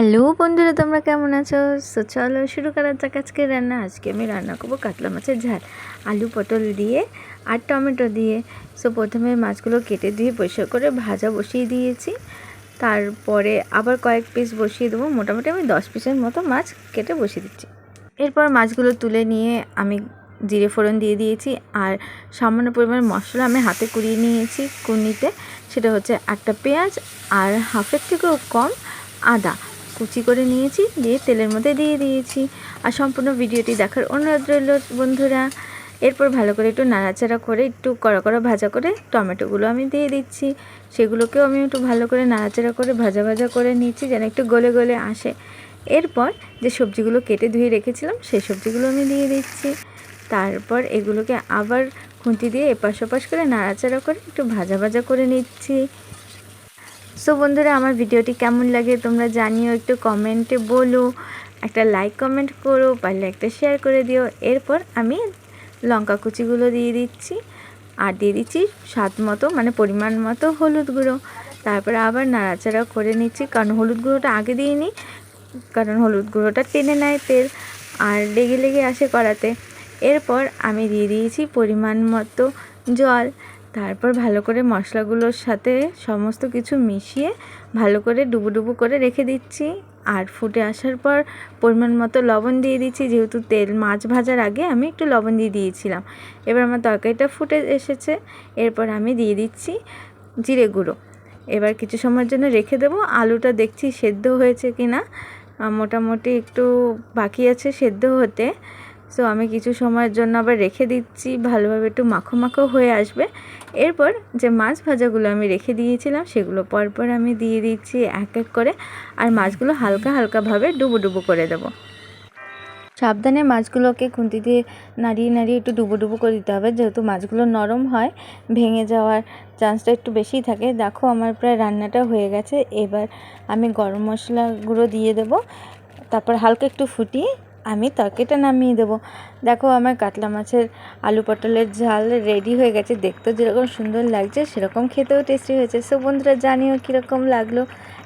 Hello বন্ধুরা, তোমরা কেমন আছো? সো চলো শুরু করা যাক আজকে রান্না। আজকে আমি রান্না করব কাতলা মাছের ঝাল, আলু পটল দিয়ে আর টমেটো দিয়ে। সো প্রথমে মাছগুলো কেটে দিয়ে পরিষ্কার করে ভাজা বসিয়ে দিয়েছি। তারপরে আবার কয়েক পিস বসিয়ে দেবো। মোটামুটি আমি দশ পিসের মতো মাছ কেটে বসিয়ে দিচ্ছি। এরপর মাছগুলো তুলে নিয়ে আমি জিরে ফোড়ন দিয়ে দিয়েছি আর সামান্য পরিমাণ মশলা আমি হাতে কুড়িয়ে নিয়েছি কুড়নিতে। সেটা হচ্ছে একটা পেঁয়াজ আর হাফের থেকেও কম আদা। কুচি করে নিয়েছি, দিয়ে তেলের মধ্যে দিয়ে দিয়েছি। আর সম্পূর্ণ ভিডিওটি দেখার অনুরোধ রইল বন্ধুরা। এরপর ভালো করে একটু নাড়াচাড়া করে একটু কড়া কড়া ভাজা করে টমেটোগুলো আমি দিয়ে দিচ্ছি। সেগুলোকেও আমি একটু ভালো করে নাড়াচাড়া করে ভাজা ভাজা করে নিয়েছি যেন একটু গলে গলে আসে। এরপর যে সবজিগুলো কেটে ধুয়ে রেখেছিলাম, সেই সবজিগুলো আমি দিয়ে দিচ্ছি। তারপর এগুলোকে আবার খুন্তি দিয়ে এপাশ ওপাশ করে নাড়াচাড়া করে একটু ভাজা ভাজা করে নিচ্ছি। সো বন্ধুরা, আমার ভিডিওটি কেমন লাগে তোমরা জানিও, একটু কমেন্টে বলো, একটা লাইক কমেন্ট করো, পারলে একটা শেয়ার করে দিও। এরপর আমি লঙ্কা কুচিগুলো দিয়ে দিচ্ছি, আর দিয়ে দিচ্ছি স্বাদ মতো মানে পরিমাণ মতো হলুদ গুঁড়ো। তারপরে আবার নাড়াচাড়া করে নিচ্ছি, কারণ হলুদ গুঁড়োটা আগে দিইনি, কারণ হলুদ গুঁড়োটা টেনে নেয় তেল, আর লেগে লেগে আসে কড়াতে। এরপর আমি দিয়ে দিয়েছি পরিমাণ মতো জল তারপর ভালো করে মশলাগুলোর সাথে সমস্ত কিছু মিশিয়ে ভালো করে ডুবো ডুবো করে রেখে দিচ্ছি। আর ফুটে আসার পর পরিমাণ মতো লবণ দিয়ে দিচ্ছি। যেহেতু তেল মাছ ভাজার আগে আমি একটু লবণ দিয়ে দিয়েছিলাম। এবার আমার তরকারিটা ফুটে এসেছে। এরপর আমি দিয়ে দিচ্ছি জিরে গুঁড়ো। এবার কিছু সময়ের জন্য রেখে দেবো। আলুটা দেখছি সেদ্ধ হয়েছে কি না মোটামুটি একটু বাকি আছে সেদ্ধ হতে। সো আমি কিছু সময়ের জন্য আবার রেখে দিচ্ছি, ভালোভাবে একটু মাখো মাখো হয়ে আসবে। এরপর যে মাছ ভাজাগুলো আমি রেখে দিয়েছিলাম, সেগুলো পরপর আমি দিয়ে দিচ্ছি এক এক করে। আর মাছগুলো হালকা হালকাভাবে ডুবো ডুবো করে দেবো। সাবধানে মাছগুলোকে খুন্তি দিয়ে নাড়িয়ে নাড়িয়ে একটু ডুবো ডুবো করে দিতে হবে। যেহেতু মাছগুলো নরম হয়, ভেঙে যাওয়ার চান্সটা একটু বেশিই থাকে। দেখো, আমার প্রায় রান্নাটা হয়ে গেছে। এবার আমি গরম মশলা গুঁড়ো দিয়ে দেবো। তারপর হালকা একটু ফুটিয়ে আমি তরকারিটা নামিয়ে দেবো। দেখো আমার কাতলা মাছের আলু পটলের ঝাল রেডি হয়ে গেছে। দেখতেও যেরকম সুন্দর লাগছে, সেরকম খেতেও টেস্টি হয়েছে। সো বন্ধুরা, জানিও কীরকম লাগল?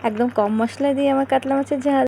একদম কম মশলা দিয়ে আমার কাতলা মাছের ঝাল।